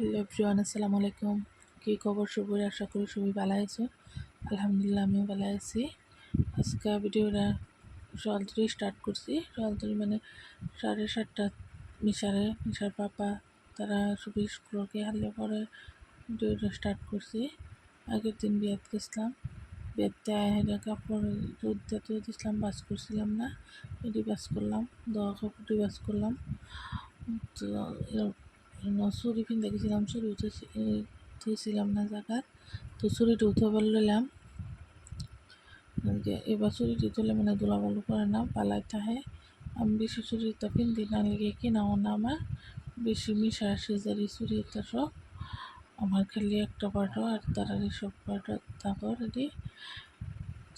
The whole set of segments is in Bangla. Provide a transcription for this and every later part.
হ্যালো এভরিওয়ান, আসসালামু আলাইকুম। কী খবর সবই আশা করি সবই ভালো আছো। আলহামদুলিল্লাহ, আমিও ভালো আছি। আজকে ভিডিওটা সকাল থেকে স্টার্ট করছি। সকাল থেকে মানে সাড়ে সাতটা মিশারে, মিশার পাপা, তারা সবই স্কুলকে হারলে পরে ভিডিওটা স্টার্ট করছি। আগের দিন বিয়াত গেছিলাম। বিয়াতে হেঁটে কাপড় রোদ্দে তো দিছিলাম বাস করছিলাম না। এটি বাস করলাম, দোয়া কাপড়টি বাস করলাম। তো চুরি কিনতে গেছিলাম চুরি উঠে থুইছিলাম না জায়গার তো চুরিটা উঠে বললাম এবার চুরিটি তুলে মানে দোলাবালু করে না পালাই থাহে আমি বেশি চুরিটা পিন্দি না লেগে কিনাও না আমার। বেশি মিশা সেজারি চুরিটা সব। আমার খালি একটা পাটো আর তারা সব পাটো থাকো রেডি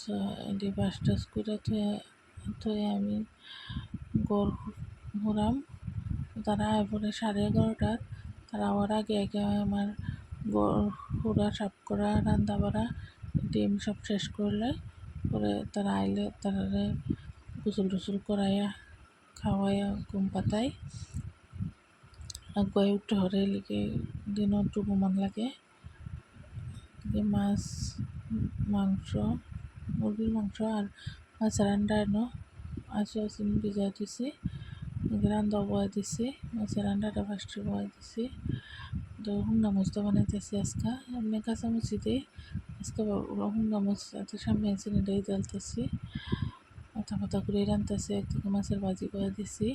তো এটি বাস টাস করে থয়ে থয়ে আমি গড় ঘুরাম। তারা পরে সাড়ে এগারোটার তারা আবার আগে আগে আমার হুড়া সাফ করা, রান্না বাড়া, ডিম সব শেষ করলে পরে তারা আইলে তারা গোসল টুসল করাইয়া খাওয়াইয়া ঘুম পাতাই আগুয়াই উঠতে হরে দিনও একটু ঘুমান লাগে। মাছ, মাংস, মুরগির মাংস আর মাছ রান্না এনো। আছো আসিন ভিজাই দিছি। রান্না বয়া দিছি মাছের রান্নাটা ফার্স্টে বয়া দিছি। তো হুন্না মাছটা বানাইতেছি আজকে। এমনি কাঁচামুচি দিই, আজকে হুন্না মাছ এত সামনে আছে এটাই জ্বালতেছি। মাথা মাথা করে রান্তাছি, একদিকে মাছের ভাজি করে দিছি,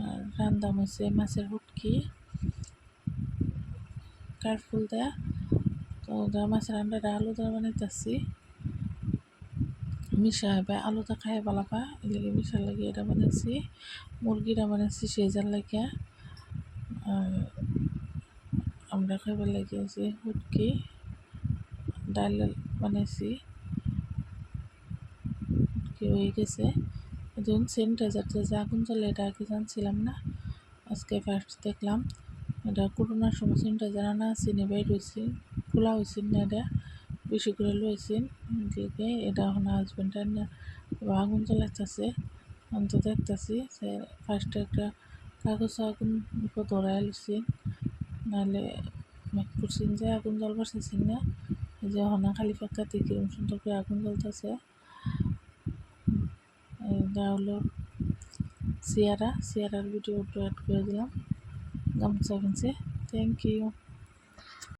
আর রান্দা মাছে মাছের হুটকি। কারফুল দেয়া? তো মাছের রান্নাটা আলু দেওয়া বানাইতেছি। মিশা হবে আলুটা খাই ভালো পা এদিকে মিশার লাগে এটা বানাইছি, মুরগিটা বানাইছি সেজার লাগে আর আমরা খাইবার লাগে যে হুটকি ডাল বানাইছি। হুটকি হয়ে গেছে। এখন স্যানিটাইজারটা যে আগুন জ্বলে এটা আগে জানছিলাম না, আজকে ফার্স্ট দেখলাম। এটা করোনার সময় স্যানিটাইজার আনা চিনি বাইর হয়েছি খোলা হয়েছিল না এটা। বেশি করে লইছেন দিকে এটা এখন হাজব্যান্ড আগুন জ্বলাইতেছে। আমি তো দেখতেছি ফার্স্টে একটা কাগজ আগুন ধরাই লিছি নাহলে করছেন যে আগুন জ্বলবার চাইছেন না। যে হনা খালি ফাঁকাতে কিরম সুন্দর করে আগুন জ্বলতেছে। এটা হলো সিয়ারা, সিয়ারার ভিডিও অ্যাড করে দিলাম। গামছা কিনছে থ্যাংক ইউ